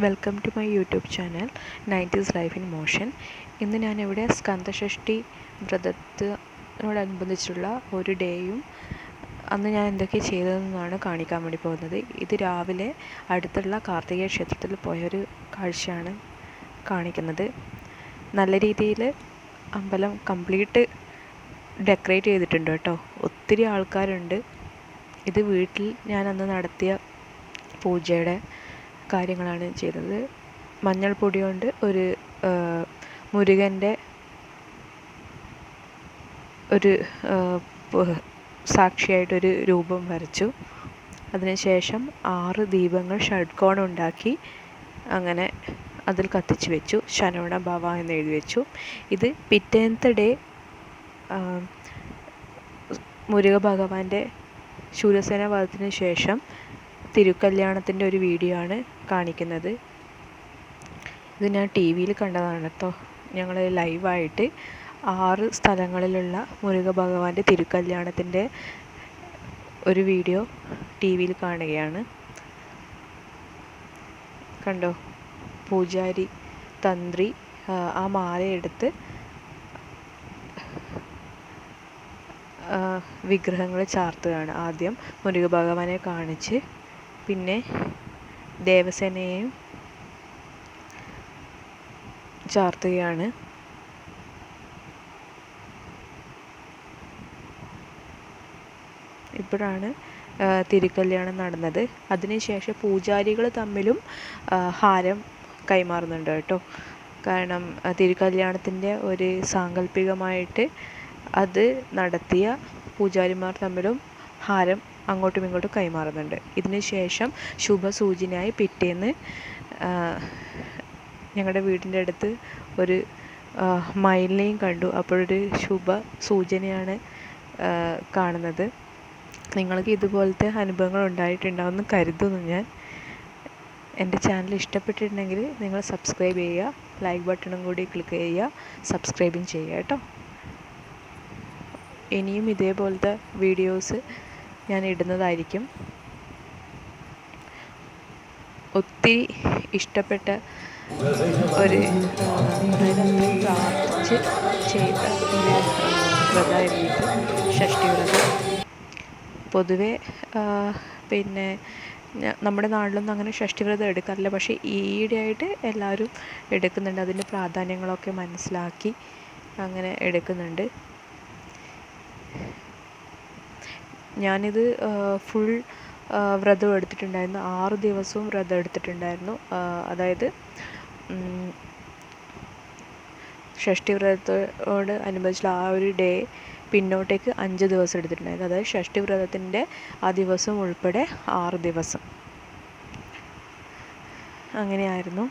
Welcome to my YouTube channel nineties life in motion ഇന്ന് ഞാനിവിടെ സ്കന്ധഷഷ്ടി വ്രതത്തിനോടനുബന്ധിച്ചുള്ള ഒരു ഡേയും അന്ന് ഞാൻ എന്തൊക്കെ ചെയ്തതെന്നാണ് കാണിക്കാൻ വേണ്ടി പോകുന്നത്. ഇത് രാവിലെ അടുത്തുള്ള കാർത്തികേയ ക്ഷേത്രത്തിൽ പോയൊരു കാഴ്ചയാണ് കാണിക്കുന്നത്. നല്ല രീതിയിൽ അമ്പലം കംപ്ലീറ്റ് ഡെക്കറേറ്റ് ചെയ്തിട്ടുണ്ട് കേട്ടോ. ഒത്തിരി ആൾക്കാരുണ്ട്. ഇത് വീട്ടിൽ ഞാൻ അന്ന് നടത്തിയ പൂജയുടെ കാര്യങ്ങളാണ് ചെയ്തത്. മഞ്ഞൾപ്പൊടി കൊണ്ട് ഒരു മുരുകന്റെ ഒരു സാക്ഷിയായിട്ടൊരു രൂപം വരച്ചു. അതിനുശേഷം ആറ് ദീപങ്ങൾ ഷഡ്കോണം ഉണ്ടാക്കി അങ്ങനെ അതിൽ കത്തിച്ച് വെച്ചു. ശനോണ ഭവ എന്ന് എഴുതി വെച്ചു. ഇത് പിറ്റേന്നത്തെ ഡേ മുരുക ഭഗവാന്റെ ശൂരസേന വധത്തിന് ശേഷം തിരുക്കല്യാണത്തിന്റെ ഒരു വീഡിയോ ആണ് കാണിക്കുന്നത്. ഇത് ഞാൻ ടി വിയിൽ കണ്ടതാണ് കേട്ടോ. ഞങ്ങൾ ലൈവായിട്ട് ആറ് സ്ഥലങ്ങളിലുള്ള മുരുക ഭഗവാന്റെ തിരുക്കല്യാണത്തിന്റെ ഒരു വീഡിയോ ടി വിയിൽ കാണുകയാണ്. കണ്ടോ? പൂജാരി തന്ത്രി ആ മാലയെടുത്ത് വിഗ്രഹങ്ങൾ ചാർത്തുകയാണ് ആദ്യം മുരുക ഭഗവാനെ കാണിച്ച്. പിന്നെ ദേവസേനയെയും ചാർത്തുകയാണ്. ഇപ്പോഴാണ് തിരുക്കല്യാണം നടന്നത്. അതിനുശേഷം പൂജാരികൾ തമ്മിലും ഹാരം കൈമാറുന്നുണ്ട് കേട്ടോ. കാരണം തിരുക്കല്യാണത്തിന്റെ ഒരു സാങ്കല്പികമായിട്ട് അത് നടത്തിയ പൂജാരിമാർ തമ്മിലും ഹാരം അങ്ങോട്ടും ഇങ്ങോട്ടും കൈമാറുന്നുണ്ട്. ഇതിന് ശേഷം ശുഭസൂചനയായി പിറ്റേന്ന് ഞങ്ങളുടെ വീടിന്റെ അടുത്ത് ഒരു മയിലിനെയും കണ്ടു. അപ്പോഴൊരു ശുഭ സൂചനയാണ് കാണുന്നത്. നിങ്ങൾക്ക് ഇതുപോലത്തെ അനുഭവങ്ങൾ ഉണ്ടായിട്ടുണ്ടാവുമെന്ന് കരുതുന്നു ഞാൻ. എന്റെ ചാനൽ ഇഷ്ടപ്പെട്ടിട്ടുണ്ടെങ്കിൽ നിങ്ങൾ സബ്സ്ക്രൈബ് ചെയ്യുക ലൈക്ക് ബട്ടണും കൂടി ക്ലിക്ക് ചെയ്യുക സബ്സ്ക്രൈബും ചെയ്യുക കേട്ടോ. ഇനിയും ഇതേപോലത്തെ വീഡിയോസ് ഞാൻ ഇടുന്നതായിരിക്കും. ഒത്തിരി ഇഷ്ടപ്പെട്ട ഒരു പ്രാർത്ഥിച്ച് ചെയ്ത വ്രതമായിരുന്നു ഷഷ്ടി വ്രതം. പൊതുവെ പിന്നെ നമ്മുടെ നാട്ടിലൊന്നും അങ്ങനെ ഷഷ്ടി വ്രതം എടുക്കാറില്ല. പക്ഷേ ഈയിടെയായിട്ട് എല്ലാവരും എടുക്കുന്നുണ്ട്. അതിന്റെ പ്രാധാന്യങ്ങളൊക്കെ മനസ്സിലാക്കി അങ്ങനെ എടുക്കുന്നുണ്ട്. ഞാനിത് ഫുൾ വ്രതം എടുത്തിട്ടുണ്ടായിരുന്നു. ആറ് ദിവസവും വ്രതം എടുത്തിട്ടുണ്ടായിരുന്നു. അതായത് ഷഷ്ടി വ്രതത്തോട് അനുബന്ധിച്ചുള്ള ആ ഒരു ഡേ പിന്നോട്ടേക്ക് അഞ്ച് ദിവസം എടുത്തിട്ടുണ്ടായിരുന്നു. അതായത് ഷഷ്ടി വ്രതത്തിന്റെ ആ ദിവസം ഉൾപ്പെടെ ആറ് ദിവസം. അങ്ങനെയായിരുന്നു.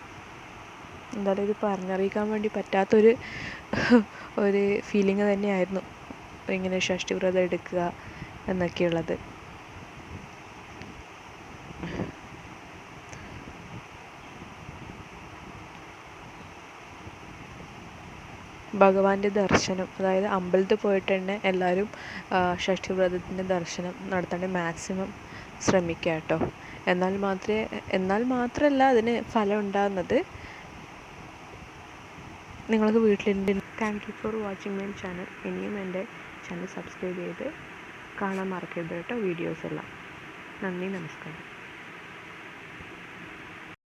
എന്തായാലും ഇത് പറഞ്ഞറിയിക്കാൻ വേണ്ടി പറ്റാത്തൊരു ഒരു ഫീലിംഗ് തന്നെയായിരുന്നു. ഇങ്ങനെ ഷഷ്ടി വ്രതം എടുക്കുക എന്നൊക്കെയുള്ളത്. ഭഗവാന്റെ ദർശനം അതായത് അമ്പലത്തിൽ പോയിട്ട് തന്നെ എല്ലാവരും ഷഷ്ടിവ്രതത്തിന്റെ ദർശനം നടത്താൻ മാക്സിമം ശ്രമിക്കുക കേട്ടോ. എന്നാൽ മാത്രമേ എന്നാൽ മാത്രമല്ല അതിന് ഫലം ഉണ്ടാകുന്നത്. നിങ്ങൾക്ക് വീട്ടിലുണ്ട് thank you for watching my channel ഇനിയും എന്റെ ചാനൽ സബ്സ്ക്രൈബ് ചെയ്ത് കാണാൻ മറക്കരുത് കേട്ടോ. വീഡിയോസ് എല്ലാം. നന്ദി നമസ്കാരം.